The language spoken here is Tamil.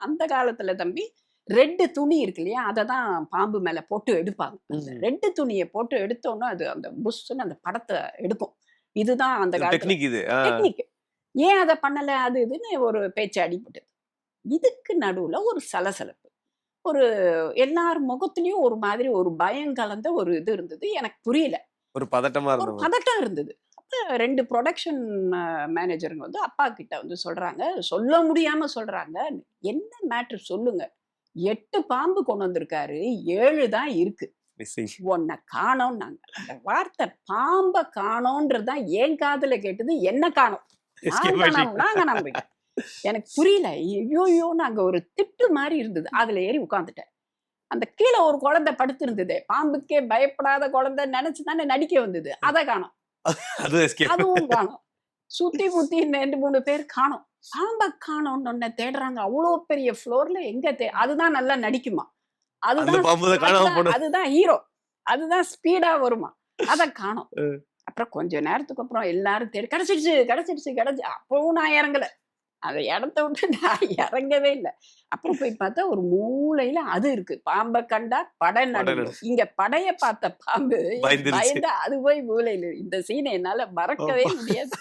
அந்த காலத்துல தம்பி ரெட்டு துணி இருக்கு இல்லையா? அதை தான் பாம்பு மேல போட்டு எடுப்பாங்க. ரெட்டு துணியை போட்டு எடுத்தோன்னா அது அந்த புஷ்ஷுன்னு அந்த படத்தை எடுக்கும். இதுதான் அந்த டெக்னிக் இது. டெக்னிக். ஏன் அதை பண்ணல? அது இதுன்னு ஒரு பேச்சு அடிபட்டது. இதுக்கு நடுவுல ஒரு சலசலப்பு. ஒரு எல்லார் முகத்துலயும் ஒரு மாதிரி ஒரு பயம் கலந்த ஒரு இது இருந்தது. எனக்கு புரியல. ஒரு பதட்டமா இருந்தது பதட்டம் இருந்தது. ரெண்டு ப்ரொடக்ஷன் மேனேஜருங்க வந்து அப்பா கிட்ட வந்து சொல்றாங்க. சொல்ல முடியாம சொல்றாங்க. என்ன மேட்ரு சொல்லுங்க. எட்டு பாம்பு கொண்டு வந்திருக்காரு. ஏழு தான் இருக்கு. உன்னை காணோம்னாங்க அந்த வார்த்தை பாம்பை காணோன்றதுதான் என் காதுல கேட்டது என்ன காணோம்? காணாம- காணாம போயிட்டேன். எனக்கு புரியல. ஐயோயோ நாங்க ஒரு திட்டு மாதிரி இருந்தது. அதுல ஏறி உட்காந்துட்டேன் அந்த கீழே ஒரு குழந்தை படுத்து இருந்தது பாம்புக்கே பயப்படாத குழந்தை நினைச்சு தானே நடிக்க வந்தது. அதை காணோம். அது அதுவும் காணோம் சுத்தி முத்தி ரெண்டு மூணு பேர் காணோம். பாம்பை காணோம்னு ஒன்ன தேடுறாங்க. அவ்வளோ பெரிய ஃப்ளோர்ல எங்க தே அதுதான் நல்லா நடிக்குமா? அதுதான் காணாம அதுதான் ஹீரோ அதுதான் ஸ்பீடா வருமா? அத காணோம். அப்புறம் கொஞ்ச நேரத்துக்கு அப்புறம் எல்லாரும் தேடி கிடைச்சிடுச்சு கிடைச்சிடுச்சு கிடைச்சு அப்பவும் நான் இறங்கல. அந்த இடத்த விட்டு நான் இறங்கவே இல்லை. அப்புறம் போய் பார்த்தா ஒரு மூலையில அது இருக்கு. பாம்பை கண்டா படை நடுங்கும். இங்க படைய பார்த்த பாம்பு. பயந்து அது போய் மூலையில இந்த சீனை என்னால மறக்கவே முடியாது.